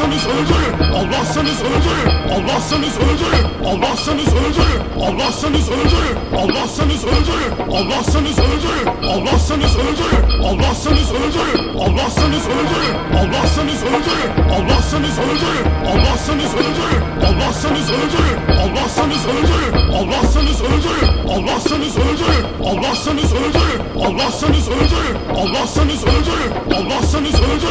Almazsanız öldürür. Almazsanız öldürür. Almazsanız öldürür. Almazsanız öldürür. Almazsanız öldürür. Almazsanız öldürür. Almazsanız öldürür. Almazsanız öldürür. Almazsanız öldürür. Almazsanız öldürür. Almazsanız öldürür. Almazsanız öldürür. Almazsanız öldürür. Almazsanız öldürür. Almazsanız öldürür. Almazsanız öldürür. Almazsanız öldürür. Almazsanız öldürür. Almazsanız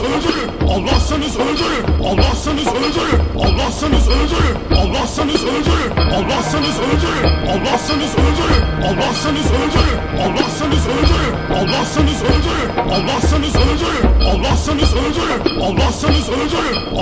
öldürür. Almazsanız öldürür. Almazsanız öldürür. Almazsanız öldürür. Almazsanız öldürür. Almazsanız öldürür. Almazsanız öldürür. Almazsanız öldürür. Almazsanız öldürür. Almazsanız öldürür. Almazsanız öldürür. Almazsanız öldürür. Almazsanız öldürür. Almazsanız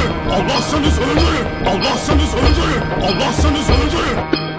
Allah seni öldürür! Allah seni öldürür! Allah seni öldürür!